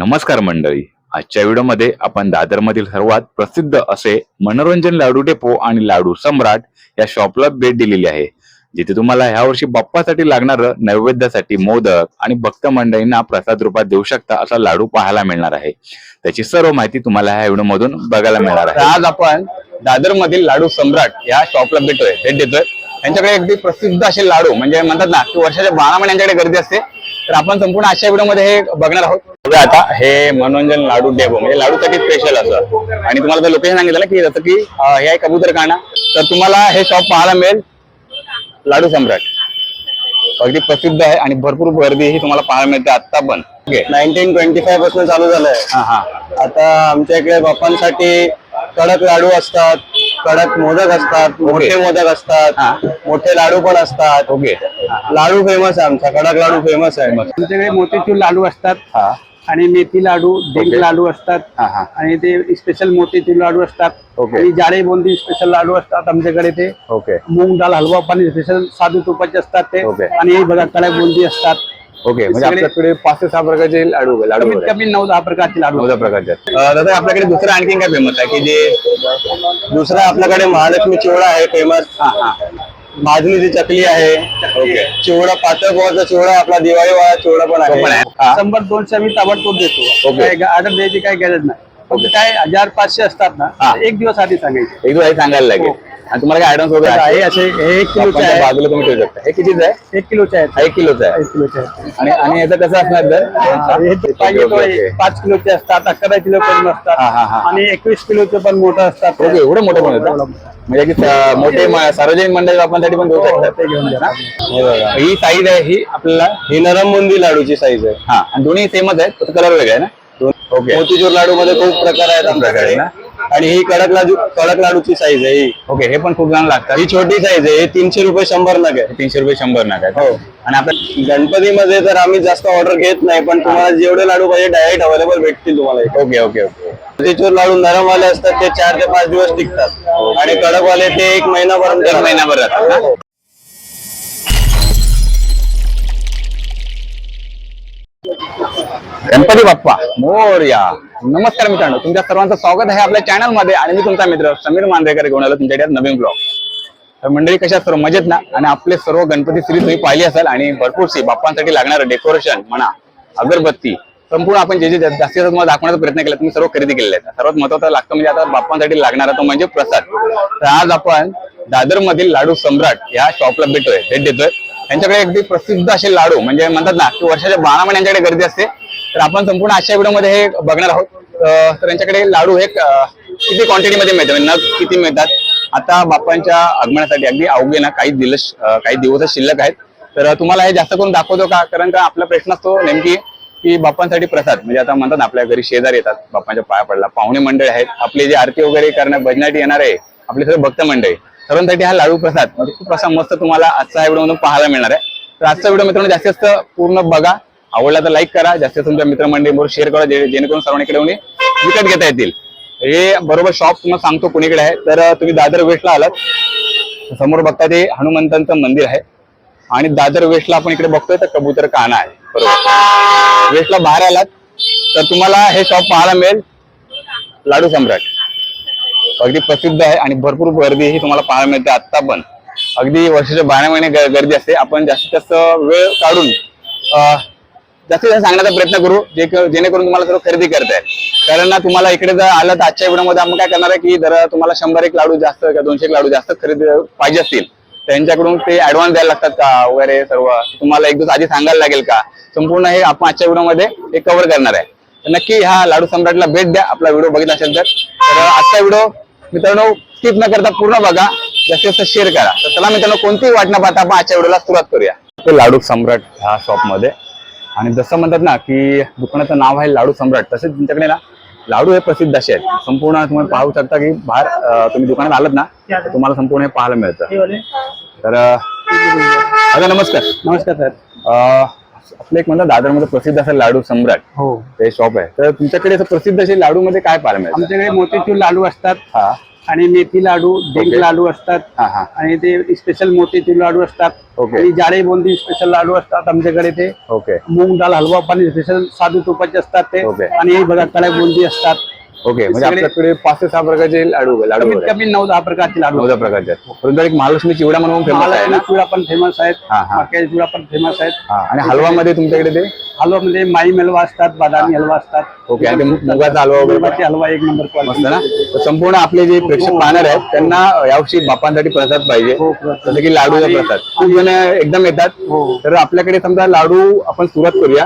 नमस्कार मंडळी. आजच्या व्हिडिओमध्ये आपण दादरमधील सर्वात प्रसिद्ध असे मनोरंजन लाडू डेपो आणि लाडू सम्राट या शॉपला भेट दिलेली आहे. जिथे तुम्हाला ह्या वर्षी बाप्पासाठी लागणार नैवेद्यासाठी मोदक आणि भक्त मंडळींना प्रसाद रूपात देऊ शकता असा लाडू पाहायला मिळणार आहे. त्याची सर्व माहिती तुम्हाला ह्या व्हिडिओ मधून बघायला मिळणार आहे. आज आपण दादर मधील लाडू सम्राट या शॉपला भेटतोय भेट देतोय. त्यांच्याकडे अगदी प्रसिद्ध असे लाडू म्हणजे म्हणतात ना की वर्षाच्या बारा महिन्यांच्याकडे गर्दी असते तर आपण संपूर्ण आजच्या व्हिडिओमध्ये हे बघणार आहोत. आता हे मनोरंजन लाडू डेपो म्हणजे लाडूसाठी स्पेशल असं. आणि तुम्हाला जर लोकेशन सांगितलं ना की जसं की हे आहे कबूतर खाना तर तुम्हाला हे शॉप पाहायला मिळेल लाडू सम्राट. अगदी प्रसिद्ध आहे आणि भरपूर गर्दी ही तुम्हाला पाहायला मिळते आता पण. नाईन्टीन ट्वेंटी फाईव्हपासून चालू झालंय. हा हा. आता आमच्या इकडे बाप्पांसाठी कडक लाडू असतात कडक मोदक असतात मोठे मोदक. असतात मोठे लाडू पण असतात. ओके लाडू फेमस आहे आमचा कडक लाडू फेमस आहे. आमच्याकडे मोतीचूर लाडू असतात हा. आणि मेथी लाडू डेंग. लाडू असतात हा हा. आणि ते स्पेशल मोतीचूर लाडू असतात. आणि जाडे बुंदी स्पेशल लाडू असतात आमच्याकडे ते. ओके मूग डाळ हलवा पाणी स्पेशल साधू तुपाचे असतात ते. आणि हे बघा कडक बुंदी असतात. ओके म्हणजे सगळे- आपल्याकडे पाच ते सहा प्रकारचे लाडू लाडू कमीत कमी नऊ दहा प्रकारचे लाडू. नवदा प्रकारचे आहेत. अं, दादा आपल्याकडे दुसरं आणखी काय फेमस आहे? की जे दुसरा आपल्याकडे महालक्ष्मी चिवडा आहे फेमस हा हा. भाजणीची चकली आहे. ओके चिवडा पातळ गोवाचा चिवडा आपला दिवाळी वाळा चिवडा पण आहे. आहे. हा. शंभर दोनशे आम्ही ताबडतोब देतो. ओके. काय ऑर्डर द्यायची काय गरज नाही. फक्त काय हजार पाचशे असतात ना हा. एक दिवस आधी सांगायचे. एक दिवस सांगायला लागेल. आणि तुम्हाला काय ऍडव्हान्स वगैरे आहे? असे हे एक किलोचे बाप्पाच्या आहे बाजूला तुम्ही ठेवू शकता. हे कितीच आहे? एक किलोचे आहेत. हा एक किलोचा आहे. एक किलोचे आहेत. आणि आणि याचं कसं असणार दर? हे जे पाहिजे ओके, तो ओके. पाच किलोचे असतात अकरा किलो पण हा, हा, असतात हा. आणि एकवीस किलोचे पण मोठं असतात. ओके एवढे मोठे पण होतात म्हणजे की अं, मोठे म- सार्वजनिक मंडळी वापरण्यासाठी पण देऊ शकतात. ते घेऊन द्या हे बघा. ही साईज आहे ही आपल्याला ही नरम बुंदी लाडूची साईज आहे. हा आणि दोन्ही सेमच आहेत फक्त कलर वेगळे आहे ना? ओके. मोतीचूर लाडू मध्ये खूप प्रकार आहेत आमच्याकडे. ना? आणि ही कडक लाडू कडक लाडूची साईज आहे ही. ओके हे पण खूप जण लागतात. ही छोटी साईज आहे ही तीनशे रुपये शंभर नग आहे. तीनशे रुपये शंभर नाग आहेत हो. आणि आपल्या गणपतीमध्ये तर आम्ही जास्त ऑर्डर घेत नाही पण तुम्हाला जेवढे लाडू पाहिजे डायरेक्ट अवेलेबल भेटतील तुम्हाला इथे. Okay okay okay. Motichoor laddoo नरम वाले असतात ते चार ते पाच दिवस टिकतात. आणि कडक वाले ते एक महिनापर्यंत एक महिनाभर राहतात ना? गणपती बाप्पा. मोरया. नमस्कार मित्रांनो तुमच्या सर्वांचं स्वागत आहे आपल्या चॅनलमध्ये आणि मी तुमचा मित्र समीर मांजरेकर घेऊन आलो तुमच्याकडे नवीन ब्लॉग तर मंडळी कशा सर्व मजेत ना? आणि आपले सर्व गणपती सिरीज तुम्ही पाहिली असाल आणि भरपूरशी बाप्पांसाठी लागणारं डेकोरेशन म्हणा अगरबत्ती संपूर्ण आपण जे जे जास्तीत जास्त दाखवण्याचा प्रयत्न केला तुम्ही सर्व खरेदी केलेले आहेत. सर्वात महत्त्वाचा लागतं म्हणजे आता बाप्पांसाठी लागणारा तो म्हणजे प्रसाद. तर आज आपण दादर मधील लाडू सम्राट या शॉपला भेटतोय भेट देतोय. त्यांच्याकडे अगदी प्रसिद्ध असे लाडू म्हणजे म्हणतात ना की वर्षाच्या बारा महिने यांच्याकडे गर्दी असते. तर आपण संपूर्ण आजच्या व्हिडिओमध्ये हे बघणार आहोत. तर यांच्याकडे लाडू हे किती क्वांटिटी मध्ये मिळतात? म्हणजे नग किती मिळतात? आता बाप्पांच्या आगमनासाठी अगदी अवघे ना काही दिवस काही दिवस शिल्लक आहेत. तर तुम्हाला हे जास्त करून दाखवतो का? कारण का आपला प्रश्न असतो नेमकी की बाप्पांसाठी प्रसाद म्हणजे आता म्हणतात ना आपल्या घरी शेजार येतात बाप्पांच्या पाया पडला. पाहुणे मंडळी आहेत आपली जे आरती वगैरे करण्या भजनाटी येणार आहे आपले सर्व भक्त मंडळी. सर्वांसाठी हा लाडू प्रसाद. म्हणजे खूप असा मस्त तुम्हाला आजचा व्हिडिओ मधून पाहायला मिळणार आहे. तर आजचा व्हिडिओ मित्रांनो जास्तीत जास्त पूर्ण बघा. आवडला तर लाईक करा. जास्तीत तुमच्या मित्रमंडळीबरोबर शेअर करा जेणेकरून सर्वांकडे विकत घेता येतील. हे बरोबर शॉप तुम्हाला सांगतो कोणीकडे आहे. तर तुम्ही दादर वेस्टला आलात. समोर बघता ते हनुमंतांचं मंदिर आहे. आणि दादर वेस्टला आपण इकडे बघतोय तर कबूतर काना आहे. बरोबर. वेस्टला बाहेर आलात तर तुम्हाला हे शॉप पाहायला मिळेल. लाडू सम्राट. अगदी प्रसिद्ध आहे आणि भरपूर गर्दी ही तुम्हाला पाहायला मिळते आता पण. अगदी वर्षाच्या बारा महिने गर्दी असते. आपण जास्तीत जास्त वेळ काढून जास्तीत जास्त सांगण्याचा प्रयत्न करू जे जेणेकरून तुम्हाला सर्व खरेदी करता येईल. कारण तुम्हाला इकडे जर आलं तर आजच्या व्हिडिओमध्ये आपण काय करणार आहे की जर तुम्हाला शंभर एक लाडू जास्त किंवा दोनशे एक लाडू जास्त खरेदी पाहिजे असतील त्यांच्याकडून ते ऍडव्हान्स द्यायला लागतात का वगैरे सर्व? तुम्हाला एक दिवस आधी सांगायला लागेल का? संपूर्ण हे आपण आजच्या व्हिडिओमध्ये हे कव्हर करणार आहे. तर नक्की ह्या लाडू सम्राटला भेट द्या. आपला व्हिडिओ बघितला असेल तर. तर आजचा व्हिडिओ मित्रांनो स्किप न करता पूर्ण बघा. जास्तीत जास्त शेअर करा. तर चला मित्रांनो कोणतीही वाट न पाहता आपण आजच्या व्हिडिओला सुरुवात करूया. ते लाडू सम्राट ह्या शॉपमध्ये. आणि जसं म्हणतात ना की दुकानाचं नाव आहे लाडू सम्राट. तसेच तुमच्याकडे ना लाडू हे प्रसिद्ध असे आहेत. संपूर्ण तुम्ही पाहू शकता की बाहेर तुम्ही दुकानात आलात ना तर तुम्हाला संपूर्ण हे पाहायला मिळतं. तर दादा नमस्कार. नमस्कार सर. अं, आपलं एक म्हणतात दादरमध्ये प्रसिद्ध असं लाडू सम्राट हो. ते शॉप आहे. तर तुमच्याकडे असं प्रसिद्ध असे लाडू मध्ये काय पाहायला मिळतं? आमच्याकडे मोतीचूर लाडू असतात हा. आणि मेथी लाडू डेंग. लाडू असतात हा हा. आणि ते स्पेशल मोतीचूर लाडू असतात. ओके. आणि जाडे बुंदी स्पेशल लाडू असतात आमच्याकडे ते. ओके. मूग डाळ हलवा पाणी स्पेशल साधू तुपाचे असतात ते. ओके. आणि हे बघा कडक बुंदी असतात. ओके म्हणजे सगळे- आपल्याकडे पाच ते सहा प्रकारचे लाडू लाडू कमीत वगैरे. आहेत. कमी नऊ दहा प्रकारचे लाडू. नऊदा प्रकारचे आहेत. परंतु एक महालक्ष्मी चिवडा म्हणून फेमस आहे महालक्ष्मी ना? चिवडा पण फेमस आहेत. हा, हा. मक्याचे चिवडा पण फेमस आहेत. हा आणि हलवामध्ये तुमच्याकडे ते? हलवामध्ये माई हलवा असतात बदामी हलवा असतात. ओके आणि ते मुगाचा हलवा वगैरे मुगाचे हलवा एक नंबर मस्त ना? तर संपूर्ण आपले जे प्रेक्षक पाहणार आहेत त्यांना यावर्षी बापांसाठी प्रसाद पाहिजे. हो, प्रसाद. जसं की लाडूचा आणि- प्रसाद. खूप जण एकदम येतात. हो. तर आपल्याकडे समजा लाडू आपण सुरुवात करूया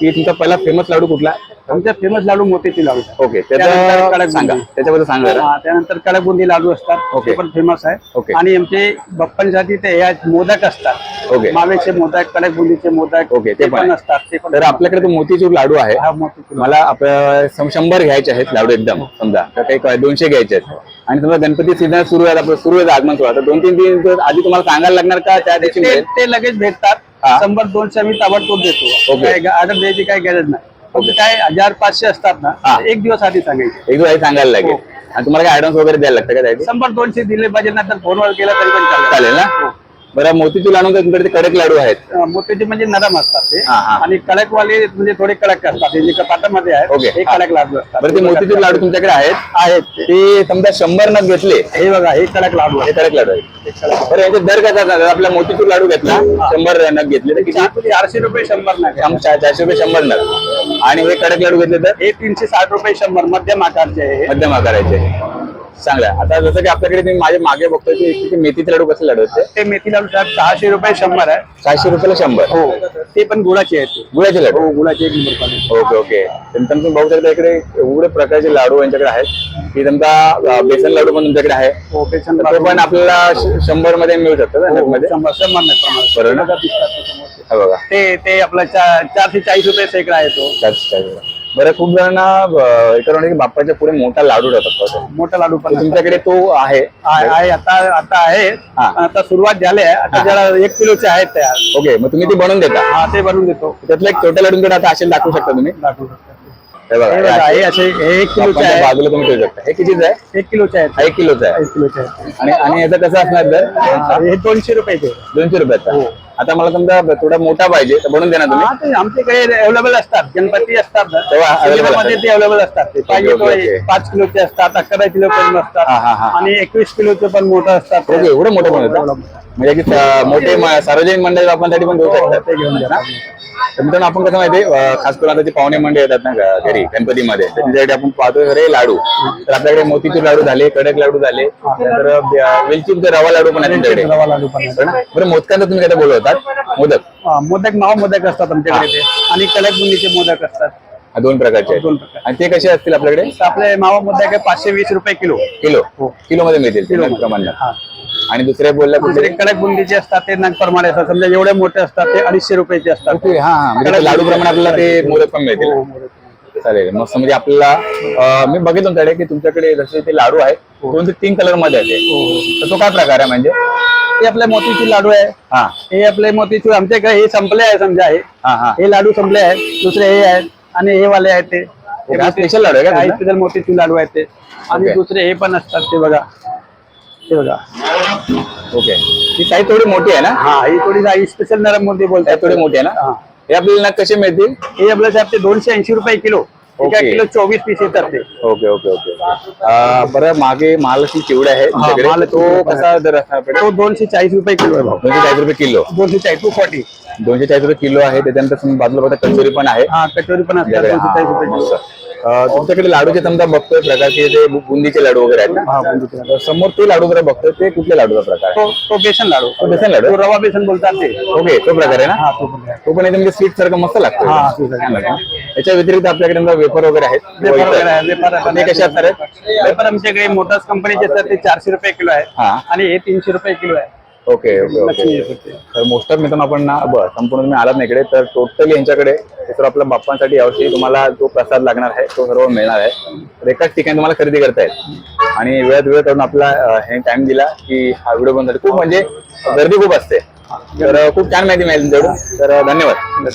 की तुमचा पहिला फेमस लाडू कुठला? आमच्या फेमस लाडू मोतीचे लाडू. ओके त्याचं कडक सांगा बुंदी. त्याच्याबद्दल सांगा. हा, त्यानंतर कडक बुंदी लाडू असतात ओके. पण फेमस आहे ओके. आणि आमचे बाप्पांसाठी ते या मोदक असतात ओके. मावेचे मोदक कडक बुंदीचे मोदक ओके, ते पण. असतात ते पण तर आपल्याकडे तो मोतीचूर लाडू आहे हा मला आपल्या शंभर घ्यायचे आहेत लाडू एकदम समजा तर काही काय दोनशे घ्यायचे आहेत आणि समजा गणपती सीझन सुरू आहे आपलं सुरू आहे आगमन सोहळा तर दोन तीन तीन दिवस आधी तुम्हाला सांगायला लागणार का त्या दिवशी ते लगेच भेटतात हा. शंभर दोनशे आम्ही ताबडतोब देतो ऑर्डर द्यायची काय गरज नाही फक्त काय हजार पाचशे असतात हा. ना एक दिवस आधी सांगायचे. एक दिवस आधी सांगायला लागेल. हो. आणि तुम्हाला काय ऍडव्हान्स वगैरे द्यायला लागतं का त्यासाठी? शंभर दोनशे दिले पाहिजे नंतर फोनवर केला तरी पण चालेल. चालेल ना? बरं मोतीचूर लाडू तर तुमच्याकडे ते कडक लाडू आहेत. अं, मोत्याचे म्हणजे नरम असतात ते. हा, हा. आणि कडकवाले म्हणजे थोडे कडक असतात. हे जे कपाटामध्ये ओके. आहेत हे हा. कडक लाडू असतात. बरं ते मोतीचूर लाडू तुमच्याकडे आहेत? आहेत ते. समजा शंभर नग घेतले. हे बघा हे कडक लाडू हे आहेत. कडक लाडू आहेत. बरं याचे दर कसा जर आपला मोतीचूर लाडू घेतला शंभर नग घेतले तर किती? चार- चारशे रुपये शंभर नाही शं- चा- चारशे रुपये शंभर नग. आणि हे कडक लाडू घेतले तर? हे तीनशे साठ रुपये शंभर मध्यम आकारचे आहे हे. मध्यम आकाराचे. चांगलं आहे. आता जसं की आपल्याकडे तुम्ही माझ्या मागे बघतोय की मेथीचे लाडू कसले लाडू आहेत ते मेथी लाडू साहेब सहाशे रुपये शंभर आहे. सहाशे रुपयाला शंभर. हो. ते पण गुळाचे आहेत. ते. गुळाचे लाडू? हो गुळाचे एक नंबर ओके ओके. नंतर तुम्ही बघू शकता इकडे एवढे प्रकारचे लाडू यांच्याकडे आहेत. की अं, बेसन लाडू पण तुमच्याकडे आहे. हो बेसन तर तो पण आपल्याला शंभरमध्ये मिळू शकतो हो, मध्ये शंभर शंभर नाही. बरोबर? बघा. हा ते ते आपला चारशे चाळीस रुपये सेकडा आहे तो. त्याच- त्याच. बरं खूप जणांना अं, इकडे की बाप्पाच्या पुढे मोठा लाडू ठेवतात मोठा लाडू पण तुमच्याकडे तो आहे. आहे आहे, आता आता आहे. हा. आता सुरुवात झाली आहे. आता जरा एक किलोचे आहेत तयार ओके मग तुम्ही ती बनवून देता. हा ते बनवून देतो. त्यातलं एक छोट्या लाडूंकडे आता असे दाखवू शकता तुम्ही. दाखवू शकतो. हे बघा हे हे असे हे हे एक किलोचे आहे बाजूला तुम्ही ठेवू शकता. हे कितीच आहे? एक किलोचे आहेत. हा एक किलोचा आहे. एक किलोचे आणि आणि याचं कसं असणार तर हा, हे दोनशे रुपये दोनशे रुपयाचा. आता मला समजा थोडा मोठा पाहिजे तर बनवून देणार तुम्ही? हा ते आमच्याकडे अवेलेबल असतात. गणपती असतात. ना. तेव्हा available. ते अवेलेबल असतात. ते पाहिजे ओके, तो ओके. पाच किलोचे असतात अकरा किलो पण असतात. हा, हा, हा. आणि एकवीस किलोचे पण मोठं असतात. ते. ओके एवढं मोठं बनवतं म्हणजे की मोठे म- सार्वजनिक मंडळी बाप्पांसाठी पण देऊ हो, शकतात. ते घेऊन तर मित्रांनो आपण कसं माहितीये अं, खास करून आता जे पाहुणे मंडळी येतात ना घ- घरी गणपतीमध्ये तर त्यांच्यासाठी आपण पाहतोय अरे लाडू. तर आपल्याकडे मोतीचूर लाडू झाले कडक लाडू झाले. तर अं, वेलचीचे रवा लाडू पण आहे तुमच्याकडे रवा लाडू पण आहे. बरं मोदकांचं तुम्ही काय बोलवतात मोदक. हा, मोदक मावा मोदक असतात आमच्याकडे ते. आणि कडक बुंदीचे मोदक असतात. हा, दोन प्रकारचे. दोन प्रकार. आणि ते कसे असतील आपल्याकडे? आपले मावा मोदक आहे पाचशे वीस रुपये किलो. किलो. हो. किलो मध्ये मिळतील किलो. प्रमाणे हा. आणि दुसरे बोलला दुसरे कडक बुंदीचे असतात ते नग प्रमाणे असतात. समजा एवढे मोठे असतात ते अडीचशे रुपयाचे असतात. हा हा. म्हणजे लाडू प्रमाणे आपल्याला ते मोदक पण मिळतील. चालेल. मस्त म्हणजे आपल्याला अं, मी बघितलं तुमच्याकडे की तुमच्याकडे जसे ते लाडू आहे दोन ते तीन कलरमध्ये आहे ते. तर तो काय प्रकार आहे म्हणजे? हे आपले मोतीचूर लाडू आहे. हा. हे आपले मोतीचूर आमच्याकडे हे संपले आहे समजा हे. हा हा. हे लाडू संपले आहेत दुसरे हे आहेत आणि हे वाले आहेत ते. हा स्पेशल लाडू आहे का तुमचा? स्पेशल मोतीचूर लाडू आहेत ते. आणि. दुसरे हे पण असतात ते बघा. ते बघा. ओके. ही साईज थोडी मोठी आहे ना? हा ही थोडी स्पेशल नरम मोती बोलतात. साईज थोडी मोठी आहे ना? हा. हे आपल्याला कसे मिळतील? हे आपल्या साहेब ते दोनशे ऐंशी रुपये किलो. ओके. किलो चोवीस पीस येतात ते. Okay okay okay. बरं मागे महालक्ष्मी चिवडा आहे तुमच्याकडे. महालक्ष्मी तो चिवडा कसा दर असणार आपल्याकडे? तो दोनशे चाळीस रुपये किलो आहे भाऊ. दोनशे चाळीस रुपये किलो. दोनशे चाळीस टू फॉर्टी दोनशे चाळीस रुपये किलो आहे. त्याच्यानंतर तुम्ही बाजूला बघता कचोरी पण आहे. हा कचोरी पण असतात. तुमच्याकडे दोनशे चाळीस रुपये किलो. तुमच्याकडे लाडूचे समजा बघतोय प्रकारचे बु- बुंदीचे लाडू वगैरे आहेत हा ना बुंदीचे लाडू. तर समोर ते लाडू जरा बघतोय ते कुठल्या लाडूचा प्रकार आहे? तो तो बेसन लाडू. तो बेसन लाडू? तो रवा बेसन बोलतात ते. ओके तो प्रकार आहे ना? हा तो पण आहे. तो पण एकदम स्वीट सारखं मस्त लागतो हा, sweet सारखं. छान लागतं. याच्या व्यतिरिक्त आपल्याकडे समजा वेफर वगैरे आहेत. वेफर वगैरे आहे, वेफर ते कसे असणार आहेत वेफर आमच्याकडे मोटर्स कंपनीचे असतात ते चारशे रुपये किलो आहे. हा. आणि हे तीनशे रुपये किलो आहे. ओके ओके लक्ष्मी ओके येते. तर मोस्ट ऑफ मित्रांनो आपण ना बरं संपूर्ण तुम्ही आलात ना इकडे तर टोटली यांच्याकडे तर आपल्या बाप्पांसाठी यावर्षी तुम्हाला जो प्रसाद लागणार आहे तो सर्व मिळणार आहे. तर एकाच ठिकाणी तुम्हाला खरेदी करता येईल. आणि वेळात वेळ करून आपला अं, हे टाइम दिला की हा व्हिडिओ बनवण्यासाठी खूप म्हणजे गर्दी खूप असते. तर खूप छान माहिती मिळाली तुमच्याकडून. तर धन्यवाद.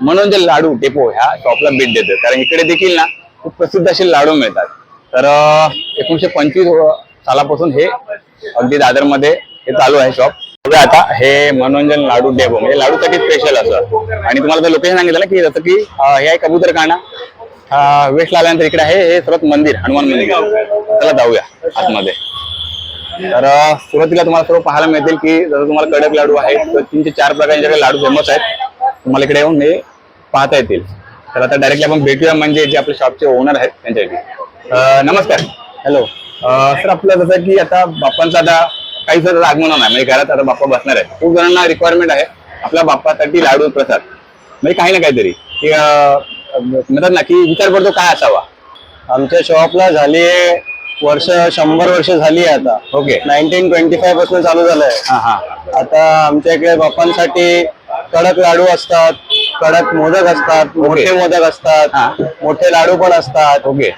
म्हणून जे लाडू डेपो ह्या शॉपला भेट देतो कारण इकडे देखील ना खूप प्रसिद्ध असे लाडू मिळतात. तर अं, एकोणीशे पंचवीस सालापासून हे अगदी दादरमध्ये हे चालू आहे शॉप बघा आता हे मनोरंजन लाडू डेबो म्हणजे लाडूसाठी स्पेशल असं. आणि तुम्हाला लोकेशन सांगितलं ना की जसं की हे आहे कबूतर काना वेस्ट आल्यानंतर इकडे आहे हे सर्वात मंदिर हनुमान मंदिर. चला जाऊया आतमध्ये. तर सुरुवातीला तुम्हाला सर्व पाहायला मिळतील की जसं तुम्हाला कडक लाडू आहेत तर तीनशे चार प्रकारचे लाडू फेमस आहेत तुम्हाला इकडे येऊन हे पाहता येतील. तर आता डायरेक्टली आपण भेटूया म्हणजे जे आपल्या शॉपचे ओनर आहेत त्यांच्यासाठी. नमस्कार. हॅलो सर आपलं जसं की आता बाप्पांचा आता काही जर आगमन होणार म्हणजे घरात आता बाप्पा बसणार आहे खूप जणांना रिक्वायरमेंट आहे. आपल्या बाप्पासाठी लाडू प्रसाद. म्हणजे काही ना काहीतरी. की म्हणतात ना की विचार करतो काय असावा. आमच्या शॉपला झाली वर्ष शंभर वर्ष झाली आहे आता. ओके नाईन्टीन ट्वेंटी फायपासून चालू झालंय. हा हा. आता आमच्या इकडे बाप्पांसाठी कडक लाडू असतात कडक मोदक असतात मोठे मोदक. असतात मोठे लाडू पण असतात. ओके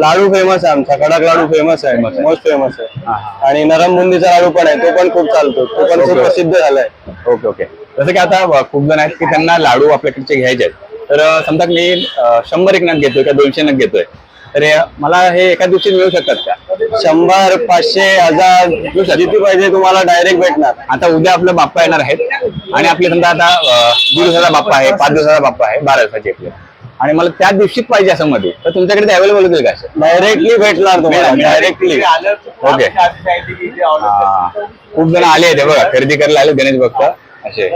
लाडू फेमस आहे आमचा कडक लाडू फेमस आहे मोस्ट फेमस आहे. आणि नरम बुंदीचा लाडू पण आहे तो पण खूप चालतो तो पण खूप. प्रसिद्ध झालाय. ओके ओके जसं की आता खूप जण आहेत की त्यांना लाडू आपल्याकडचे घ्यायचे आहेत. तर समजा मी शंभर एक नग घेतोय किंवा दोनशे नग घेतोय? तर मला हे एका दिवशीत मिळू शकतात का? शंभर पाचशे हजार किती पाहिजे तुम्हाला डायरेक्ट भेटणार. आता उद्या आपलं बाप्पा येणार आहेत. आणि आपले समजा आता दीड दिवसाचा बाप्पा आहे पाच दिवसाचा बाप्पा आहे बारा दिवसाचे आपले. आणि मला त्या दिवशीच पाहिजे असं मध्ये. तर तुमच्याकडे अवेलेबल होतील का डायरेक्टली भेटणार तुम्हाला. Directly okay. खूप जण आले आहेत बघा. खरेदी करायला आले गणेश भक्त. असे.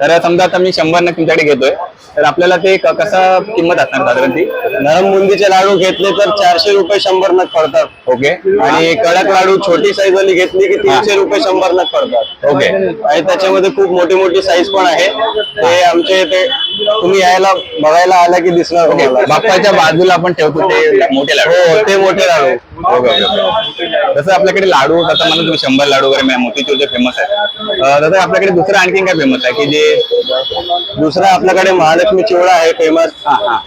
तर समजा आता मी शंभर नग तुमच्याकडे घेतोय. तर आपल्याला ते कसं किंमत असणार साधारण ती नरम बुंदीचे लाडू घेतले तर चारशे रुपये शंभर नग पडतात. ओके. आणि कडक लाडू छोटी साईज वाली घेतली की तीनशे रुपये शंभर नग पडतात. ओके. आणि त्याच्यामध्ये खूप मोठी मोठी साईज पण आहे. ते आमचे ते तुम्ही यायला बघायला आला की दिसणार बाप्पाच्या बाजूला आपण ठेवतो ते मोठे लाडू. हो ते मोठे लाडू. Okay okay okay. तसं आपल्याकडे लाडू आता म्हणून तुम्ही शंभर लाडू वगैरे मिळा- मोतीचूरचे फेमस आहे. अं, तसं आपल्याकडे दुसरं आणखीन काय फेमस आहे? की जे दुसरा आपल्याकडे महालक्ष्मी चिवडा आहे फेमस हा हा.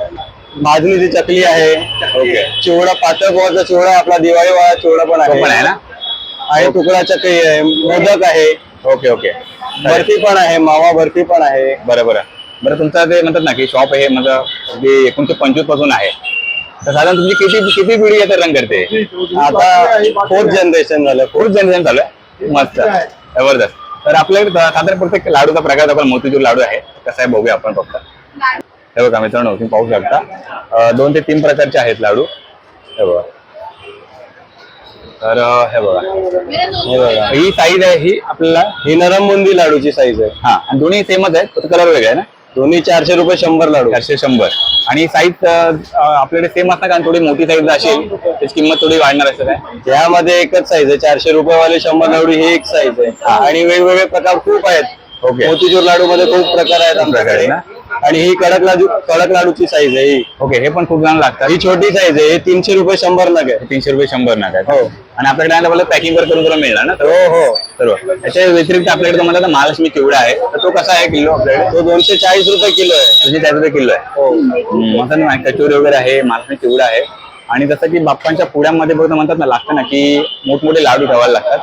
भाजणीची चकली आहे. ओके. चिवडा पातळ पोहाचा चिवडा आपला दिवाळी वाळा चिवडा पण तो पण आहे आहे ना? आणि तुकडा चकली आहे मोदक आहे. Okay okay. बर्फी पण आहे मावा बर्फी पण आहे. बरं बरं. बरं तुमचं ते म्हणतात ना की शॉप हे म्हणजे अगदी एकोणीशे पंचवीसपासून आहे. तर साधारण तुमची किती किती पिढी आता रन करते? आता फोर्थ जनरेशन झालं फोर्थ जनरेशन चालू आहे. मस्त. जबरदस्त. तर आपल्याकडे साधारण प्रत्येक लाडूचा प्रकार आपण मोतीचूर लाडू आहे. कसा आहे बघूया आपण फक्त. हे बघा मित्रांनो तुम्ही पाहू शकता. दोन ते तीन प्रकारचे आहेत लाडू. हे बघा. तर हे बघा. हे बघा. ही साईज आहे ही आपल्याला ही नरम बुंदी लाडूची साईज आहे. हा. आणि दोन्ही सेमच आहेत कलर वेगळा आहे ना? दोन्ही चारशे रुपये शंभर लाडू. चारशे शंभर. आणि साईज आपल्याकडे सेम असणार कारण थोडी मोठी साईज असेल त्याची किंमत थोडी वाढणार असं काय? त्यामध्ये एकच साईज आहे. चारशे रुपये वाले शंभर लाडू ही एक साईज आहे. आणि वेगवेगळे प्रकार खूप आहेत. मोतीचूर लाडू मध्ये खूप प्रकार आहेत आमच्याकडे. ना? आणि ही कडक लाडू कडक लाडूची साईज आहे ही. ओके हे पण खूप जण लागतात. ही छोटी साईज आहे हे तीनशे रुपये शंभर नग आहे. तीनशे रुपये शंभर ना काय हो. आणि आपल्याकडे आलं मला पॅकिंग वर करून तुला मिळणार ना? हो हो. सर्व त्याच्या व्यतिरिक्त आपल्याकडे तो म्हणतात ना महालक्ष्मी चिवडा आहे. तर तो कसा आहे किलो आपल्याकडे? तो दोनशे चाळीस रुपये किलो आहे. तुझे चार रुपये किलो आहे. हो. हम्म, म्हणतात ना कचोरी वगैरे आहे महालक्ष्मी चिवडा आहे. आणि जसं की बाप्पांच्या पुड्यामध्ये बघतो म्हणतात ना लागतं ना की मोठमोठे लाडू ठेवायला लागतात.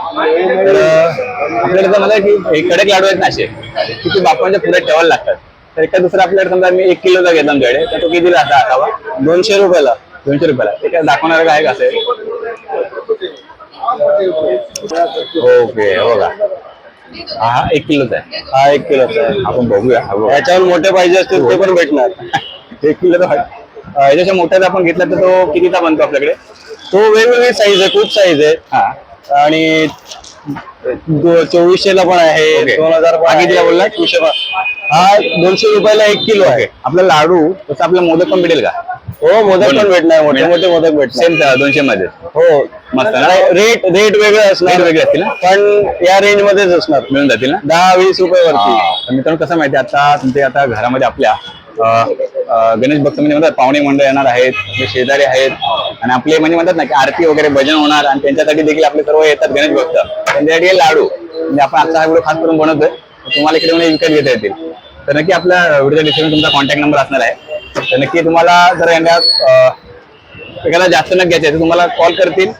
तर तर म्हणतात की हे कडक लाडू आहेत ना असे की ते बाप्पांच्या पुढ्यात ठेवायला लागतात. तर एका दुसरा आपल्याकडे समजा मी एक किलोचा घेतला आमच्याकडे तर तो कितीला असा असावा दोनशे रुपयाला दोनशे रुपयाला. ते काय दाखवणार काय का असेल? ओके हे बघा. हा एक किलोचा आहे. हा एक किलोचा आहे. आपण बघूया बघा. याच्यावर मोठे पाहिजे असतील ते पण भेटणार. एक आहे. अं, याच्याच्या मोठ्याचा आपण घेतला तर तो कितीचा बनतो आपल्याकडे? तो वेगवेगळी साईज आहे खूप साईज आहे. हा. आणि चोवीसशे ला पण आहे. दोन हजार हा कितीला बोलला? हा दोनशे रुपयाला एक किलो आहे आपला लाडू तसं आपला मोदक पण भेटेल का हो मोदक. पण भेटणार मोठे? मोठे मोदक भेटणार सेम दोनशे मध्ये हो मस्त? रेट रेट वेगळे असणार वेगळे असतील ना? पण या रेंज मध्येच असणार मिळून जातील ना दहा वीस रुपये वरती. तर मित्रांनो कसं माहिती आता तुमचे आता घरामध्ये आपल्या गणेश भक्त म्हणजे म्हणतात पाहुणे मंडळ येणार आहेत शेजारी आहेत आणि आपले म्हणजे म्हणतात ना की आरती वगैरे भजन होणार आणि त्यांच्यासाठी देखील आपले सर्व येतात गणेश भक्त. त्यांच्यासाठी लाडू. म्हणजे आपण आजचा हा व्हिडिओ खास करून बनवतोय. तुम्हाला इकडे म्हणजे विकत घेता येतील. तर नक्की आपल्या व्हिडिओच्या डिस्क्रिप्शन तुमचा कॉन्टॅक्ट नंबर असणार आहे. तर नक्की तुम्हाला जर यांना एखादा जास्त न घ्यायचे तर तुम्हाला कॉल करतील.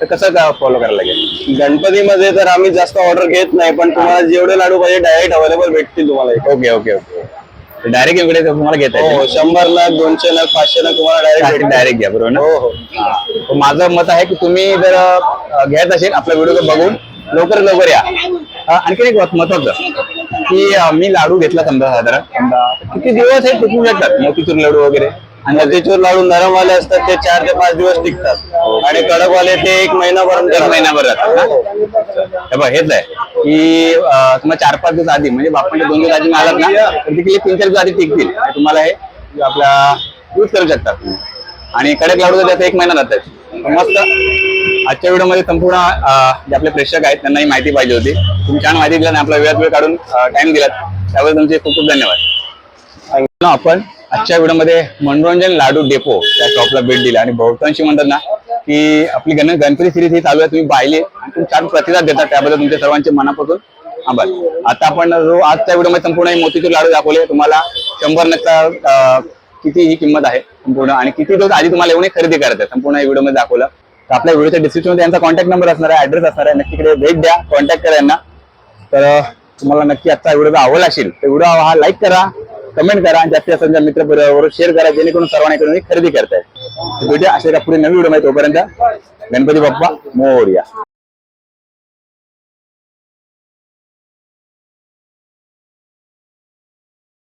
तर कसं फॉलो करायला लागेल? गणपतीमध्ये तर आम्ही जास्त ऑर्डर घेत नाही पण तुम्हाला जेवढे लाडू पाहिजे डायरेक्ट अवेलेबल भेटतील तुम्हाला. ओके ओके ओके डायरेक्ट इकडे तुम्हाला घेता हो येईल शंभर नग दोनशे नग पाचशे नग तुम्हाला डायरेक्ट डायरेक्ट घ्या बरोबर ना? हो हो. हा. तर माझं मत आहे की तुम्ही जर अ, घ्यायचं असेल आपला व्हिडिओ बघून लवकर लवकर या. अ, आणखीन एक मत- महत्वाचं की अ, मी लाडू घेतला समजा साधारण समजा. किती दिवस हे टिकून शकतात? मोतीचूर लाडू वगैरे? आणि मोतीचूर लाडू नरमवाले असतात ते चार ते पाच दिवस टिकतात. आणि कडकवाले ते एक राहतात. महिनाभर राहतात हे? बघ हेच आहे. की तुम्हाला चार पाच दिवस आधी म्हणजे बापांच्या दोन दिवस आधी मिळालात ना तर तिकडे तीन चार दिवस आधी टिकतील. तुम्हाला हे आपला यूज करू शकतात. आणि कडक लाडू तर त्याचा एक महिना राहतात. मस्त. आजच्या व्हिडिओमध्ये संपूर्ण जे आपले प्रेक्षक आहेत त्यांना ही माहिती पाहिजे होती. तुम्ही छान माहिती दिला आणि आपला वेळात वेळ काढून टाइम दिलात. त्याबद्दल तुमचे खूप खूप धन्यवाद. आपण आजच्या व्हिडिओमध्ये मनोरंजन लाडू डेपो त्या शॉपला भेट दिला. आणि बहुतांशी म्हणतात ना की आपली गण गणपती सिरीज ही चालू आहे तुम्ही पाहिली. आणि तुम्ही छान प्रतिसाद देतात त्याबद्दल तुमच्या सर्वांचे मनापासून आभार. आता आपण जो आजच्या व्हिडिओमध्ये संपूर्ण हे मोतीचूर लाडू दाखवले तुम्हाला शंभर नक्का किती ही किंमत आहे संपूर्ण. आणि किती दिवस आधी तुम्हाला येऊन खरेदी करायचं आहे संपूर्ण या व्हिडिओमध्ये दाखवलं. तर आपल्या व्हिडिओच्या डिस्क्रिप्शनमध्ये यांचा कॉन्टॅक्ट नंबर असणार आहे ऍड्रेस असणार आहे. नक्की इकडे भेट द्या कॉन्टॅक्ट करा यांना. तर तुम्हाला नक्की आजचा व्हिडिओ आवडला असेल तर व्हिडिओ हा लाईक करा. कमेंट करा आणि जास्तीत जास्त मित्र बरोबर शेअर करा जेणेकरून सर्वांना इकडून खरेदी करताय. भेटूया अशा पुढे नवीन व्हिडिओ माहिती तोपर्यंत गणपती बाप्पा मोर्या.